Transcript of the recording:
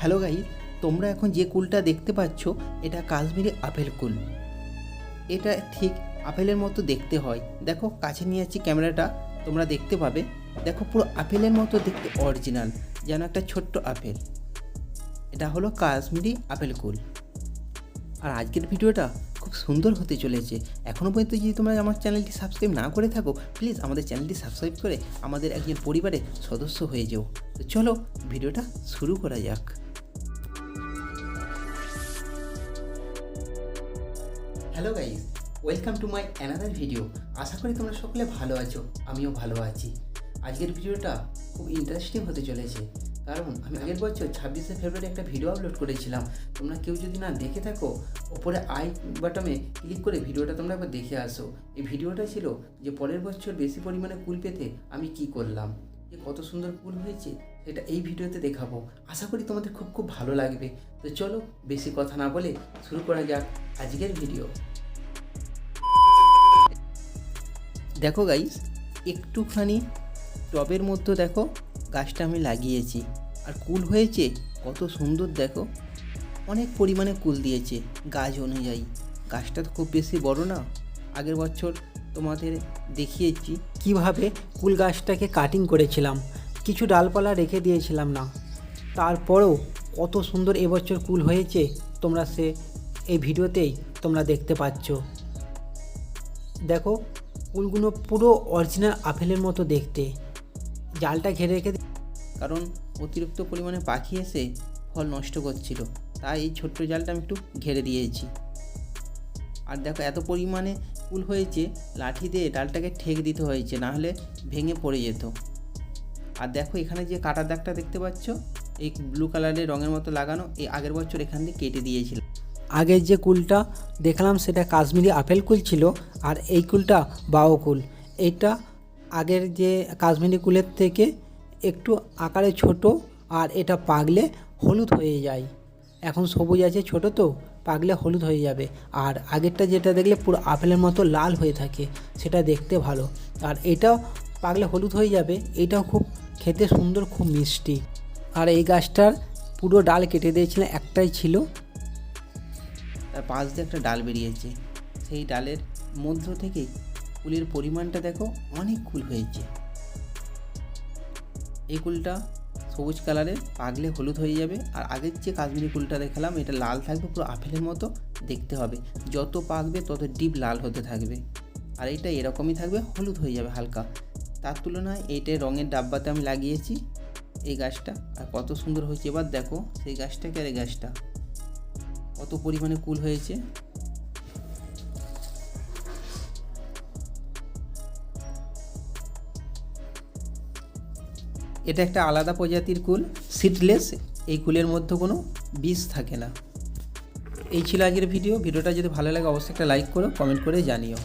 Hello guy তোমরা এখন যে কুলটা দেখতে পাচ্ছ, এটা কাশ্মীরি আপেল কুল। এটা ঠিক আপেলের মতো দেখতে হয়। দেখো, কাছে নিয়ে যাচ্ছি ক্যামেরাটা, তোমরা দেখতে পাবে। দেখো, পুরো আপেলের মতো দেখতে অরিজিনাল যেন একটা ছোট্ট আপেল। এটা হলো কাশ্মীরি আপেল কুল। আর আজকের ভিডিওটা খুব সুন্দর হতে চলেছে। এখনও পর্যন্ত যদি তোমরা আমার চ্যানেলটি সাবস্ক্রাইব না করে থাকো প্লিজ আমাদের চ্যানেলটি সাবস্ক্রাইব করে আমাদের একজন পরিবারের সদস্য হয়ে যেও। তো চলো, ভিডিওটা শুরু করা যাক। Hello guys welcome to my another video আশা করি তোমরা সকলে ভালো আছো, আমিও ভালো আছি। আজকের ভিডিওটা খুব ইন্টারেস্টিং হতে চলেছে। কারণ আমি আগের বছর ছাব্বিশে ফেব্রুয়ারি একটা ভিডিও আপলোড করেছিলাম। তোমরা কেউ যদি না দেখে থাকো, ওপরে আই বাটমে ক্লিক করে ভিডিওটা তোমরা একবার দেখে আসো। এই ভিডিওটা ছিল যে পরের বছর বেশি পরিমাণে কুল পেতে আমি কি করলাম, যে কত সুন্দর কুল হয়েছে, সেটা এই ভিডিওতে দেখাবো। আশা করি তোমাদের খুব খুব ভালো লাগবে। তো চলো বেশি কথা না বলে শুরু করা যাক আজকের ভিডিও দেখো গাইস একটুখানি টবের মধ্যে দেখো গাছটা আমি লাগিয়েছি। আর কুল হয়েছে কত সুন্দর দেখো, অনেক পরিমাণে কুল দিয়েছে গাছ অনুযায়ী। গাছটা তো খুব বেশি বড় না, আগের বছর তোমাদের দেখিয়েছি কীভাবে কুল গাছটাকে কাটিং করেছিলাম, কিছু ডালপালা রেখে দিয়েছিলাম না। তারপরেও কত সুন্দর এবছর কুল হয়েছে তোমরা সে, এই ভিডিওতেই তোমরা দেখতে পাচ্ছ। দেখো কুলগুলো পুরো অরিজিনাল আপেলের মতো দেখতে। জালটা ঘিরে রেখে কারণ অতিরিক্ত পরিমাণে পাখি এসে ফল নষ্ট করছিল, তাই এই ছোট্ট জালটা আমি একটু ঘেরে দিয়েছি। আর দেখো এত পরিমাণে কুল হয়েছে, লাঠি দিয়ে ডালটাকে ঠেক দিতে হয়েছে না হলে ভেঙে পড়ে যেত। আর দেখো এখানে যে কাটা দাগটা দেখতে পাচ্ছ, এই ব্লু কালারের রঙের মতো লাগানো, এই আগের বছর এখান দিয়ে কেটে দিয়েছিল। আগের যে কুলটা দেখলাম সেটা কাশ্মীরি আপেল কুল ছিল আর এই কুলটা বাও কুল। এইটা আগের যে কাশ্মীরি কুলের থেকে একটু আকারে ছোট আর এটা পাগলে হলুদ হয়ে যায়। এখন সবুজ আছে, ছোট তো, পাগলে হলুদ হয়ে যাবে। আর আগেরটা যেটা দেখলে পুরো আপেলের মতো লাল হয়ে থাকে, সেটা দেখতে ভালো। আর এটাও পাগলে হলুদ হয়ে যাবে, এটাও খুব খেতে সুন্দর, খুব মিষ্টি। আর এই গাছটার পুরো ডাল কেটে দিয়েছিলাম, একটাই ছিল। তার পাশ দিয়ে একটা ডাল বেরিয়েছে। সেই ডালের মধ্য থেকে কুলের পরিমাণটা দেখো অনেক কুল হয়েছে। এই কুলটা সবুজ কালারের, পাগলে হলুদ হয়ে যাবে। আর আগের যে কাশ্মীরি কুলটা দেখালাম, এটা লাল থাকবে, পুরো আপেলের মতো দেখতে হবে। যত পাকবে, তত ডিপ লাল হতে থাকবে। আর এটা এরকমই থাকবে, হলুদ হয়ে যাবে হালকা। তার তুলনায় এইটাই রঙের ডাব্বাতে আমি লাগিয়েছি এই গাছটা। আর কত সুন্দর হয়েছে। এবার দেখো সেই গাছটাকে আর এই গাছটা? কত পরিমাণে কুল হয়েছে? এটা একটা আলাদা প্রজাতির কুল সিটলেস এই কুলের মধ্যে কোনো বীজ থাকে না। এই ছিল আজকের ভিডিও। ভিডিওটা যদি ভালো লাগে, অবশ্যই একটা লাইক করো, কমেন্ট করে জানিও।